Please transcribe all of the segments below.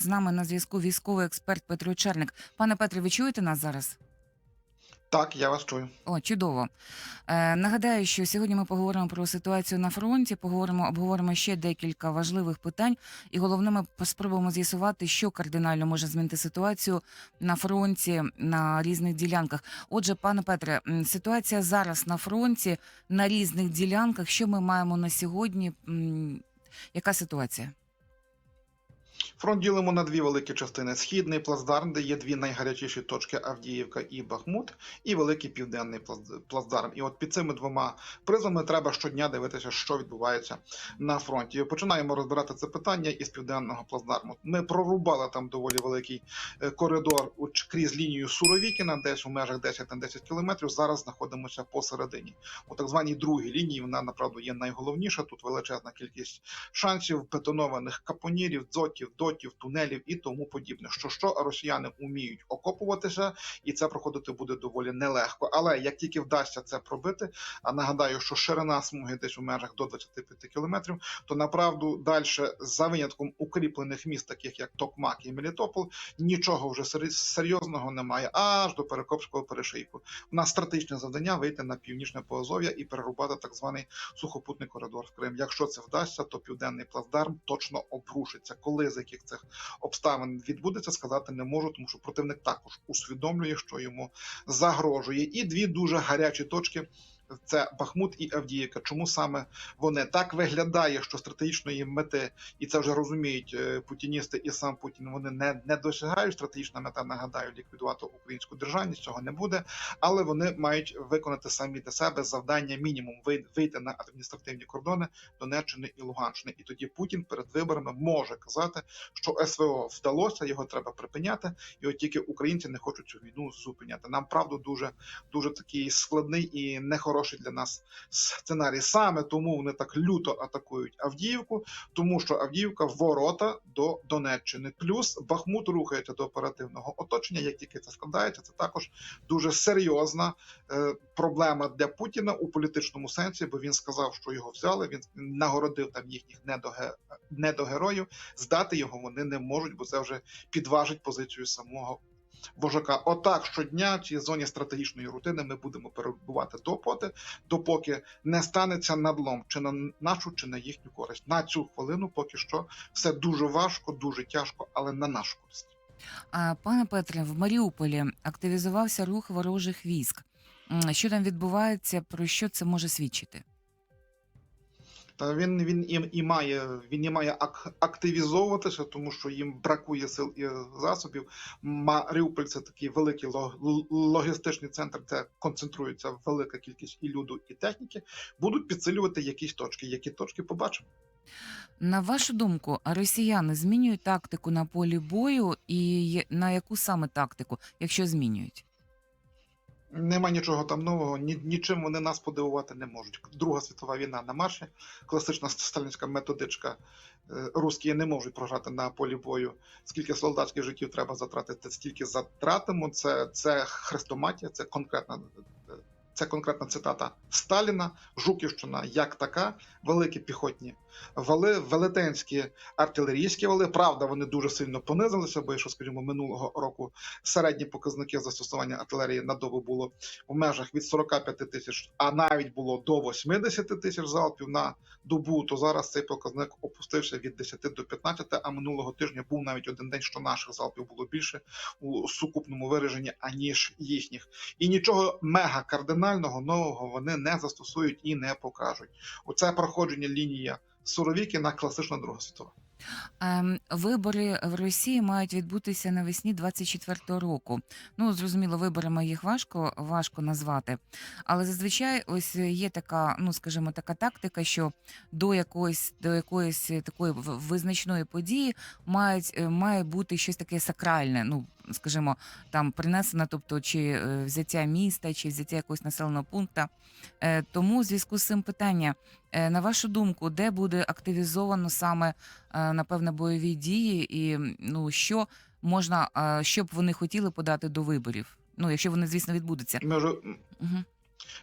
З нами на зв'язку військовий експерт Петро Черник. Пане Петре, ви чуєте нас зараз? Так, я вас чую. О, чудово. Е, нагадаю, що сьогодні ми поговоримо про ситуацію на фронті. Поговоримо, обговоримо ще декілька важливих питань, і головне, ми спробуємо з'ясувати, що кардинально може змінити ситуацію на фронті на різних ділянках. Отже, пане Петре, ситуація зараз на фронті на різних ділянках. Що ми маємо на сьогодні? Яка ситуація? Фронт ділимо на дві великі частини: східний плацдарм, де є дві найгарячіші точки Авдіївка і Бахмут, і великий південний плац- плацдарм. І от під цими двома призмами треба щодня дивитися, що відбувається на фронті. Починаємо розбирати це питання із південного плацдарму. Ми прорубали там доволі великий е, коридор крізь лінію Суровікіна, десь у межах 10 на 10 кілометрів. Зараз знаходимося посередині. У так званій другій лінії вона направду є найголовніша. Тут величезна кількість шансів, бетонованих капонірів, дзотів, дотів, тунелів і тому подібне. Що що росіяни вміють окопуватися, і це проходити буде доволі нелегко. Але як тільки вдасться це пробити, а нагадаю, що ширина смуги десь у межах до 25 кілометрів, то направду далі за винятком укріплених міст, таких як Токмак і Мелітополь, нічого вже серйозного немає, аж до Перекопського перешийку. У нас стратегічне завдання вийти на північне Поазов'я і перерубати так званий сухопутний коридор в Крим. Якщо це вдасться, то південний плацдарм точно обрушиться. Коли яких цих обставин відбудеться, сказати не можу, тому що противник також усвідомлює, що йому загрожує. І дві дуже гарячі точки. Це Бахмут і Авдіївка. Чому саме вони так виглядає, що стратегічної мети, і це вже розуміють е, путіністи і сам Путін. Вони не, не досягають. Стратегічна мета нагадаю, ліквідувати українську державність. Цього не буде, але вони мають виконати самі для себе завдання мінімум вий- вийти на адміністративні кордони Донеччини і Луганщини. І тоді Путін перед виборами може казати, що СВО вдалося, його треба припиняти, і от тільки українці не хочуть цю війну зупиняти. Нам правду дуже дуже такий складний і нехороший для нас сценарій. Саме тому вони так люто атакують Авдіївку, тому що Авдіївка ворота до Донеччини. Плюс Бахмут рухається до оперативного оточення. Як тільки це складається, це також дуже серйозна е, проблема для Путіна у політичному сенсі, бо він сказав, що його взяли. Він нагородив там їхніх недоге, недогероїв. Здати його вони не можуть, бо це вже підважить позицію самого. Вожака, отак щодня в цій зоні стратегічної рутини ми будемо перебувати допоти, допоки не станеться надлом чи на нашу, чи на їхню користь. На цю хвилину поки що все дуже важко, дуже тяжко, але на нашу користь. А, Пане Петре, в Маріуполі активізувався рух ворожих військ. Що там відбувається? Про що це може свідчити? Та він він і, і має він і має ак, активізовуватися, тому що їм бракує сил і засобів. Маріуполь це такий великий ло- логістичний центр, де концентрується велика кількість і люду, і техніки. Будуть підсилювати якісь точки. Які точки побачимо? На вашу думку, росіяни змінюють тактику на полі бою, і на яку саме тактику, якщо змінюють? Нема нічого там нового, ні, нічим вони нас подивувати не можуть. Друга світова війна на марші, класична сталінська методичка. Е, Русські не можуть програти на полі бою. Скільки солдатських життів треба затратити, стільки затратимо. Це, це хрестоматія, це конкретна. Це конкретна цитата Сталіна, Жуківщина як така, великі піхотні вали, велетенські артилерійські вали. Правда, вони дуже сильно понизилися, бо якщо, скажімо, минулого року середні показники застосування артилерії на добу було в межах від 45 тисяч, а навіть було до 80 тисяч залпів на добу, то зараз цей показник опустився від 10 до 15, а минулого тижня був навіть один день, що наших залпів було більше у сукупному вираженні, аніж їхніх. І нічого мега кардинального нового вони не застосують і не покажуть. Оце проходження лінія Суровікіна класична Друга світова. Ем, Вибори в Росії мають відбутися навесні 24-го року. Ну зрозуміло, виборами їх важко важко назвати, але зазвичай ось є така, ну скажімо, така тактика, що до якоїсь до якоїсь такої визначної події мають е, має бути щось таке сакральне. Ну скажімо, там принесено, тобто чи е, взяття міста, чи взяття якогось населеного пункту. Е, Тому в зв'язку з цим питання: Е, на вашу думку, де буде активізовано саме напевне бойові дії, і ну що можна, що б вони хотіли подати до виборів? Ну, якщо вони, звісно, відбудуться. Ми вже Угу.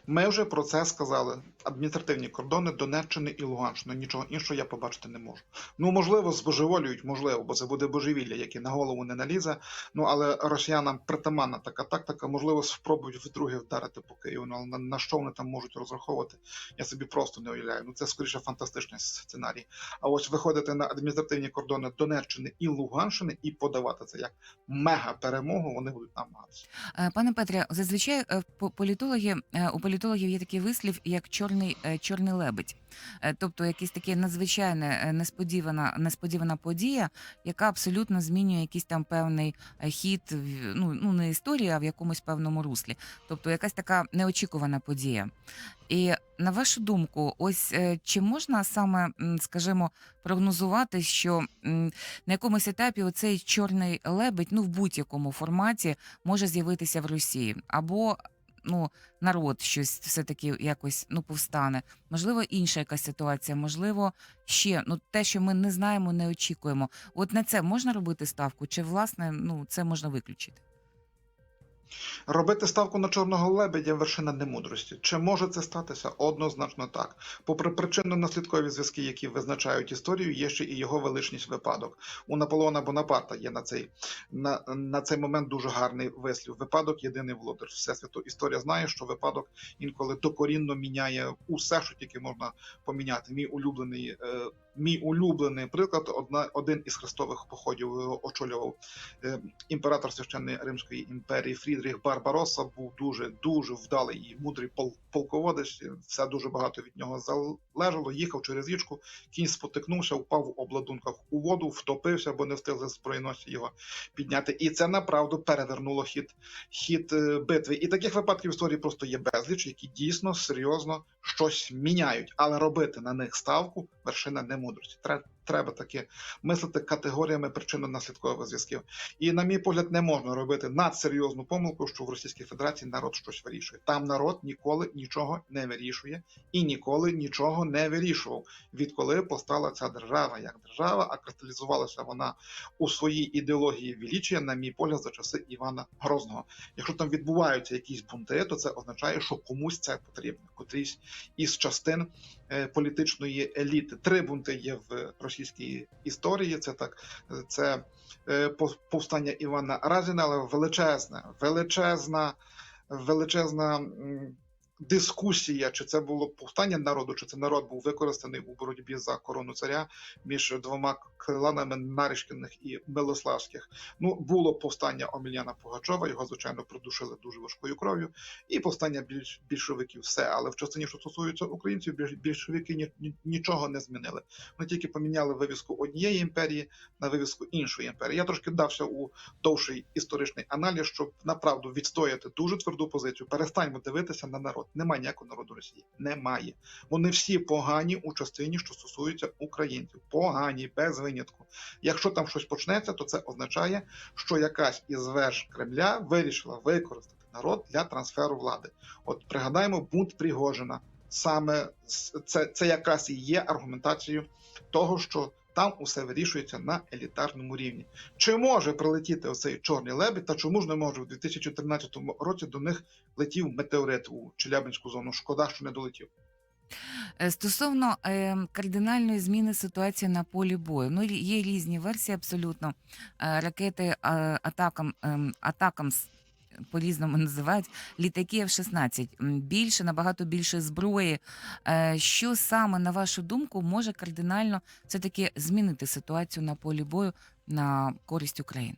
Ми вже про це сказали. Адміністративні кордони Донеччини і Луганщини. Нічого іншого я побачити не можу. Ну можливо, збожеволюють, можливо, бо це буде божевілля, яке на голову не налізе. Ну але росіянам притаманна така тактика, можливо, спробують вдруге вдарити по Києву. Ну, але на, що вони там можуть розраховувати? Я собі просто не уявляю. Ну це скоріше фантастичний сценарій. А ось виходити на адміністративні кордони Донеччини і Луганщини і подавати це як мега перемогу, вони будуть намагатися. Е, Пане Петре, зазвичай е, по- політологи е, у політологів є такий вислів, як чорний е, чорний лебедь, Е, тобто якась таке надзвичайне е, несподівана несподівана подія, яка абсолютно змінює якийсь там певний хід, ну ну не історії, а в якомусь певному руслі. Тобто якась така неочікувана подія. І на вашу думку, ось чи можна саме, скажімо, прогнозувати, що на якомусь етапі оцей чорний лебедь, ну в будь-якому форматі, може з'явитися в Росії, або ну народ щось все таки якось ну повстане. Можливо, інша якась ситуація, можливо, ще ну те, що ми не знаємо, не очікуємо. От на це можна робити ставку, чи власне ну це можна виключити? Робити ставку на чорного лебедя вершина немудрості. Чи може це статися? Однозначно так. Попри причинно-наслідкові зв'язки, які визначають історію, є ще і його величність випадок. У Наполеона Бонапарта є на цей на, на цей момент дуже гарний вислів. Випадок єдиний володар. Всесвіту історія знає, що випадок інколи докорінно міняє усе, що тільки можна поміняти. Мій улюблений. Е, Мій улюблений приклад, одна один із хрестових походів очолював е, імператор священної Римської імперії Фрідріх Барбаросса був дуже дуже вдалий і мудрий пол- полководець. Все дуже багато від нього залежало. Їхав через річку, кінь спотикнувся, впав в обладунках у воду, втопився, бо не встигли збройносці його підняти. І це направду перевернуло хід хід е, битви. І таких випадків історії просто є безліч, які дійсно серйозно щось міняють, але робити на них ставку вершина немудрості. Тре- Треба таки мислити категоріями причинно-наслідкових зв'язків. І, на мій погляд, не можна робити надсерйозну помилку, що в Російській Федерації народ щось вирішує. Там народ ніколи нічого не вирішує і ніколи нічого не вирішував. Відколи постала ця держава як держава, а кристалізувалася вона у своїй ідеології величія, на мій погляд, за часи Івана Грозного. Якщо там відбуваються якісь бунти, то це означає, що комусь це потрібно. Котрісь із частин е, політичної еліти. Три бунти є в російській історії. Це так, це е, повстання Івана Разіна, але величезна, величезна, величезна. Дискусія, чи це було повстання народу, чи це народ був використаний у боротьбі за корону царя між двома кланами Наришкиних і Милославських. Ну було повстання Омельяна Пугачова, його звичайно придушили дуже важкою кров'ю, і повстання більш більшовиків. Все, але в частині, що стосується українців, більш- більшовики ні, ні- нічого не змінили. Вони тільки поміняли вивіску однієї імперії на вивіску іншої імперії. Я трошки дався у довший історичний аналіз, щоб направду відстояти дуже тверду позицію. Перестаньмо дивитися на народ. Немає ніякого народу Росії. Немає. Вони всі погані у частині, що стосується українців. Погані, без винятку. Якщо там щось почнеться, то це означає, що якась із веж Кремля вирішила використати народ для трансферу влади. От пригадаємо бунт Пригожина. Саме це, це якраз і є аргументацією того, що там усе вирішується на елітарному рівні. Чи може прилетіти оцей чорний лебідь, та чому ж не може у 2014 році до них летів метеорит у Челябинську зону? Шкода, що не долетів. Е, Стосовно е, кардинальної зміни ситуації на полі бою, ну є різні версії абсолютно. Е, ракети е, атакам ем, атакамс по-різному називають літаки F-16. Більше, набагато більше зброї. Е, Що саме, на вашу думку, може кардинально все-таки змінити ситуацію на полі бою на користь України?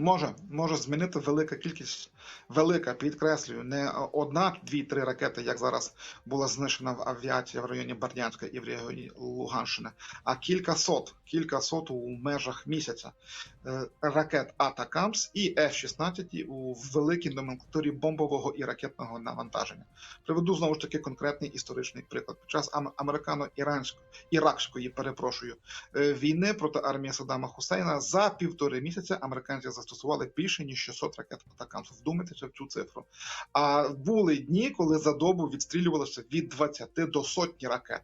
Може, може змінити велика кількість, велика, підкреслюю, не одна, дві, три ракети, як зараз була знищена в авіації в районі Бердянська і в районі Луганщини, а кілька сот, кілька сот у межах місяця ракет Атакамс і F-16 у великій номенклатурі бомбового і ракетного навантаження. Приведу знову ж таки конкретний історичний приклад. Під час ам- американо-іранської іракської, перепрошую, е, війни проти армії Саддама Хусейна за півтори місяця американці застосували більше ніж 600 ракет атакамсу. Вдумайтеся в цю цифру. А були дні, коли за добу відстрілювалося від 20 до сотні ракет.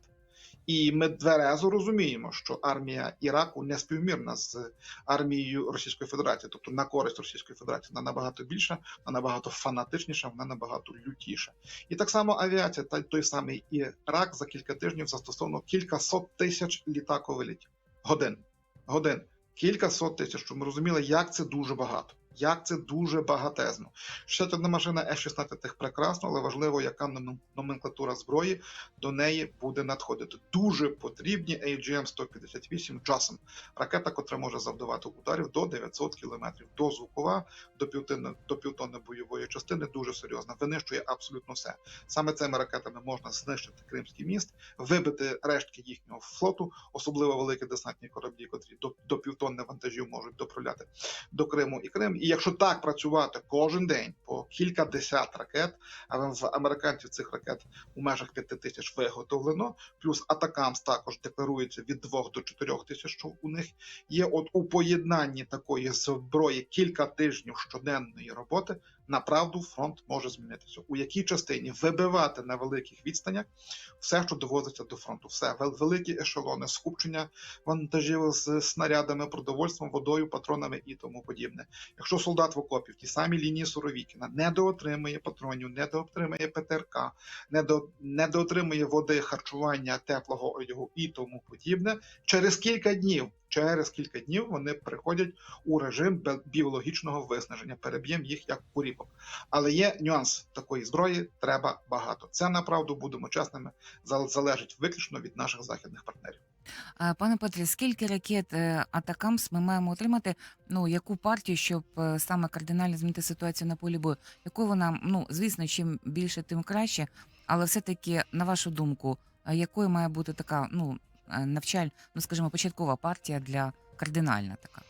І ми тверезо розуміємо, що армія Іраку не співмірна з армією Російської Федерації, тобто на користь Російської Федерації вона набагато більша, вона набагато фанатичніша, вона набагато лютіша. І так само авіація, та той самий Ірак за кілька тижнів застосовано кілька сот тисяч літакових годин. Годин. Кілька сот тисяч, щоб ми розуміли, як це дуже багато. Як це дуже багатезно. 61 машина F-16 тих прекрасно, але важливо, яка номенклатура зброї до неї буде надходити. Дуже потрібні AGM-158 JASM. Ракета, котра може завдавати ударів до 900 км. Дозвукова, до півтонни, до півтонни бойової частини дуже серйозна. Винищує абсолютно все. Саме цими ракетами можна знищити Кримський міст, вибити рештки їхнього флоту, особливо великі десантні кораблі, котрі до, до півтонни вантажів можуть доправляти до Криму і Крим. І якщо так працювати кожен день по кілька десят ракет, а в американців цих ракет у межах п'яти тисяч виготовлено, плюс Атакамс також декларується від 2 до 4 тисяч, що у них є. От у поєднанні такої зброї кілька тижнів щоденної роботи. Направду фронт може змінитися. У якій частині вибивати на великих відстанях все, що доводиться до фронту, все великі ешелони, скупчення вантажів з снарядами, продовольством, водою, патронами і тому подібне. Якщо солдат в окопі в тій самій лінії Суровікіна не доотримує патронів, не доотримує ПТРК, не до води, харчування, теплого одягу і тому подібне, через кілька днів. Через кілька днів вони приходять у режим біологічного виснаження. Переб'ємо їх як куріпок. Але є нюанс такої зброї. Треба багато. Це направду будемо чесними. залежить виключно від наших західних партнерів. Пане Петрі, скільки ракет е, Атакамс ми маємо отримати? Ну яку партію, щоб е, саме кардинально змінити ситуацію на полі бою? Яку вона, ну звісно, чим більше, тим краще. Але все-таки, на вашу думку, якою має бути така, ну навчаль, ну скажімо, початкова партія для кардинальна така?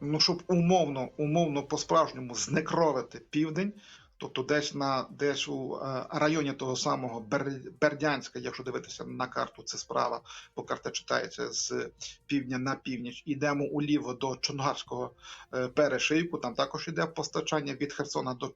ну щоб умовно, умовно по-справжньому знекровити південь, тобто десь на десь у е, районі того самого Бер, Бердянська, якщо дивитися на карту, це справа, бо карта читається з півдня на північ. Ідемо уліво до Чонгарського е, перешийку. Там також іде постачання від Херсона до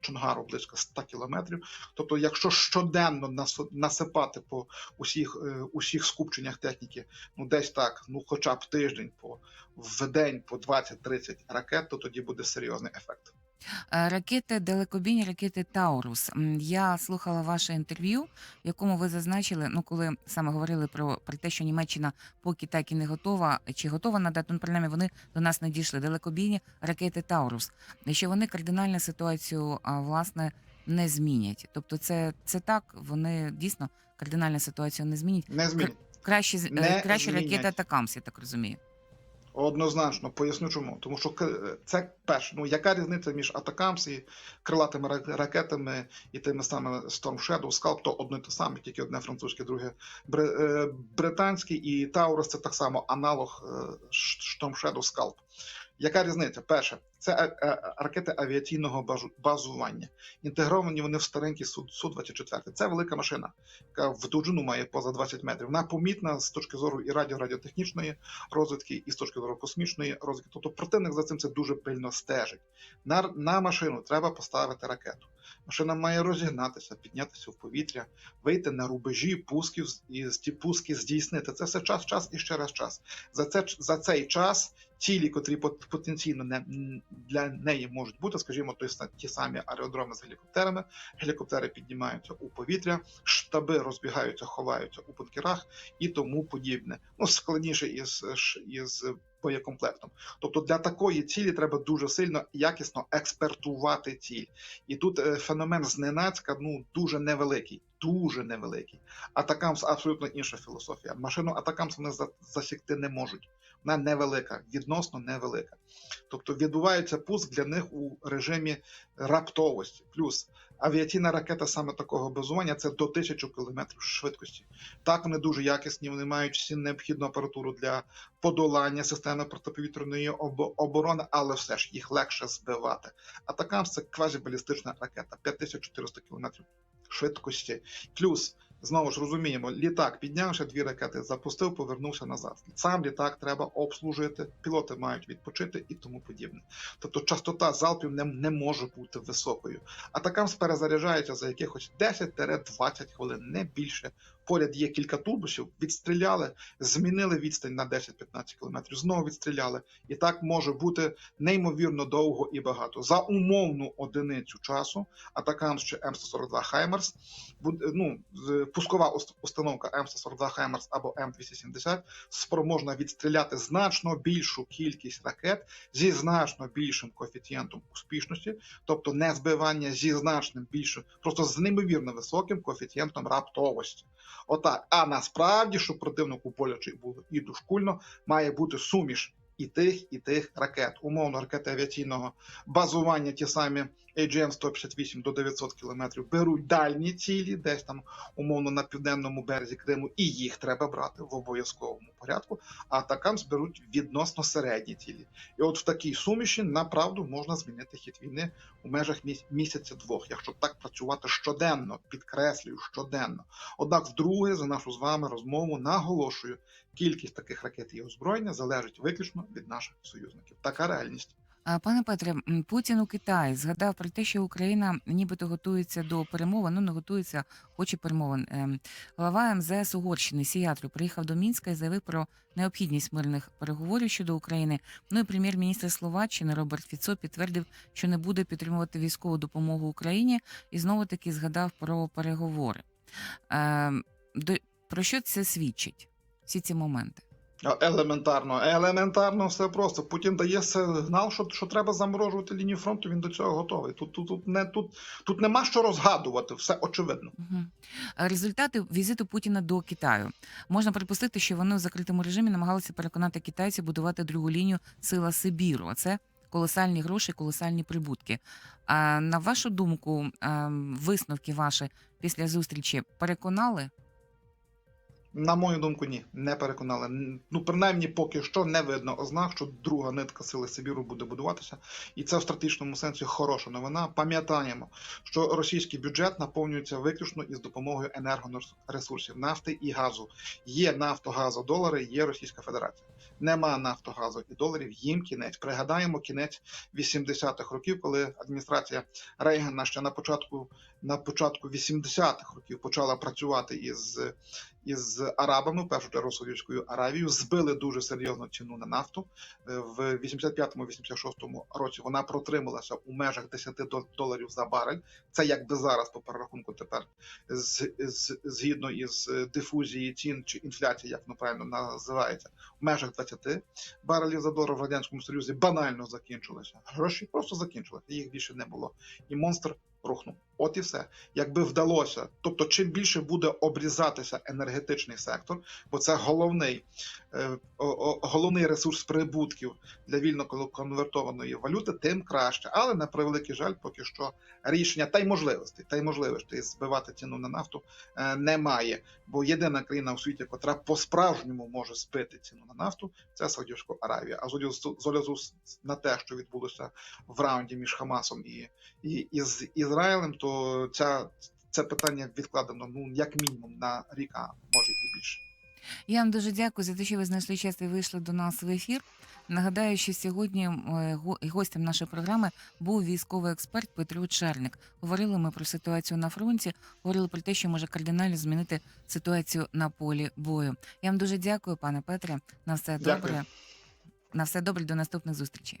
Чонгару близько 100 кілометрів. Тобто, якщо щоденно насипати по усіх, е, усіх скупченнях техніки, ну десь так, ну хоча б тиждень по в день по 20-30 ракет, то тоді буде серйозний ефект. Е, Ракети далекобійні, ракети Таурус. Я слухала ваше інтерв'ю, в якому ви зазначили, ну коли саме говорили про, про те, що Німеччина поки так і не готова, чи готова надати, ну принаймні вони до нас не дійшли. Далекобійні ракети Таурус. І що вони кардинальну ситуацію власне не змінять. Тобто, це, це так, вони дійсно кардинальну ситуацію не змінять. Не змінить. Краще, Не краще змінять. ракета Атакамс, я так розумію. Однозначно, поясню чому. Тому що це перше, ну яка різниця між Атакамс і крилатими ракетами і тими самими Storm Shadow, Scalp, то одне те саме, тільки одне французьке, друге е, британське, і Таурус це так само аналог е, Storm Shadow Scalp. Яка різниця? Перше, це е, е, ракети авіаційного базування. Інтегровані вони в старенький су 24 Це велика машина, яка в довжину має поза 20 метрів. Вона помітна з точки зору і радіо-радіотехнічної розвитки, і з точки зору космічної розвитки. Тобто противник за цим це дуже пильно стежить. На, на машину треба поставити ракету. Машина має розігнатися, піднятися в повітря, вийти на рубежі пусків і ті пуски здійснити. Це все час, час і ще раз час. За це за цей час цілі, котрі пот- потенційно не для неї можуть бути, скажімо, той ті самі аеродроми з гелікоптерами. Гелікоптери піднімаються у повітря, штаби розбігаються, ховаються у бункерах і тому подібне. Ну складніше із із боєкомплектом. Тобто для такої цілі треба дуже сильно якісно експертувати ціль. І тут е, феномен зненацька ну дуже невеликий, дуже невеликий. Атакамс абсолютно інша філософія. Машину Атакамс вони за- засікти не можуть. Вона невелика, відносно невелика. Тобто відбувається пуск для них у режимі раптовості. Плюс авіаційна ракета саме такого базування це до 1000 км швидкості. Так, вони дуже якісні, вони мають всі необхідну апаратуру для подолання системи протиповітряної оборони, але все ж їх легше збивати. Атакамс це квазібалістична ракета 5400 км швидкості. Плюс знову ж розуміємо, літак піднявши дві ракети, запустив, повернувся назад. Сам літак треба обслужити, пілоти мають відпочити і тому подібне. Тобто частота залпів не, не може бути високою. Атакам перезаряджаються за якихось 10-20 хвилин, не більше поряд є кілька тубусів, відстріляли, змінили відстань на 10-15 кілометрів, знову відстріляли. І так може бути неймовірно довго і багато. За умовну одиницю часу атакам ще М142 Хаймерс, ну, пускова установка М142 Хаймерс або М270 спроможна відстріляти значно більшу кількість ракет зі значно більшим коефіцієнтом успішності, тобто не збивання зі значним більшим, просто з неймовірно високим коефіцієнтом раптовості. Отак. А насправді, щоб противнику боляче було і дошкульно, має бути суміш і тих, і тих ракет. Умовно, ракети авіаційного базування, ті самі AGM-158 до 900 кілометрів, беруть дальні цілі, десь там умовно на південному березі Криму, і їх треба брати в обов'язковому порядку. А атакам зберуть відносно середні цілі. І от в такій суміші направду можна змінити хід війни у межах міс- місяця-двох, якщо так працювати щоденно, підкреслюю щоденно. Однак, вдруге, за нашу з вами розмову наголошую, кількість таких ракет і озброєння залежить виключно від наших союзників. Така реальність. Пане Петре, Путін у Китаї згадав про те, що Україна нібито готується до перемовин, ну не готується, хоче перемовин. Ем, Глава МЗС Угорщини Сіятру приїхав до Мінська і заявив про необхідність мирних переговорів щодо України. Ну і прем'єр-міністр Словаччини Роберт Фіцо підтвердив, що не буде підтримувати військову допомогу Україні, і знову таки згадав про переговори. Ем, Про що це свідчить? Всі ці моменти? Елементарно, елементарно все просто. Путін дає сигнал, що, що треба заморожувати лінію фронту. Він до цього готовий. Тут, тут, тут, не, тут, тут нема що розгадувати, все очевидно. Е, Результати візиту Путіна до Китаю можна припустити, що вони у закритому режимі намагалися переконати китайців будувати другу лінію сила Сибіру. А це колосальні гроші, колосальні прибутки. А на вашу думку, ем, висновки ваші після зустрічі переконали? На мою думку, ні, не переконали. Ну, принаймні, поки що не видно ознак, що друга нитка сили Сибіру буде будуватися, і це в стратегічному сенсі хороша новина. Пам'ятаємо, що російський бюджет наповнюється виключно із допомогою енергоресурсів нафти і газу. Є нафтогазодолари, є Російська Федерація. Нема нафтогазу і доларів. Їм кінець. Пригадаємо кінець 80-х років, коли адміністрація Рейгана ще на початку на початку 80-х років почала працювати із із арабами, в першу чергу Саудівською Аравією, збили дуже серйозну ціну на нафту. Е, В 85-86 році вона протрималася у межах 10 дол- доларів за барель. Це якби зараз по перерахунку тепер з, з, згідно із е, дифузії цін чи інфляції, як воно правильно називається, в межах 20 барелів за долар в радянському союзі банально закінчилися. Гроші просто закінчилися, їх більше не було. І монстр рухнув. От і все. Якби вдалося, тобто, чим більше буде обрізатися енергетичний сектор, бо це головний, е, головний ресурс прибутків для вільно конвертованої валюти, тим краще. Але на превеликий жаль, поки що рішення та й можливостей, та й можливостей збивати ціну на нафту е, немає. Бо єдина країна у світі, яка по-справжньому може збити ціну на нафту, це Саудівська Аравія. А з огляду на те, що відбулося в раунді між Хамасом і, і, і з Ізраїлем, то ця, це питання відкладено ну як мінімум на рік, а може і більше. Я вам дуже дякую за те, що ви знайшли час і вийшли до нас в ефір. Нагадаю, що сьогодні е, гостем нашої програми був військовий експерт Петро Черник. Говорили ми про ситуацію на фронті, говорили про те, що може кардинально змінити ситуацію на полі бою. Я вам дуже дякую, пане Петре. На все Дякую. добре. На все добре, до наступних зустрічей.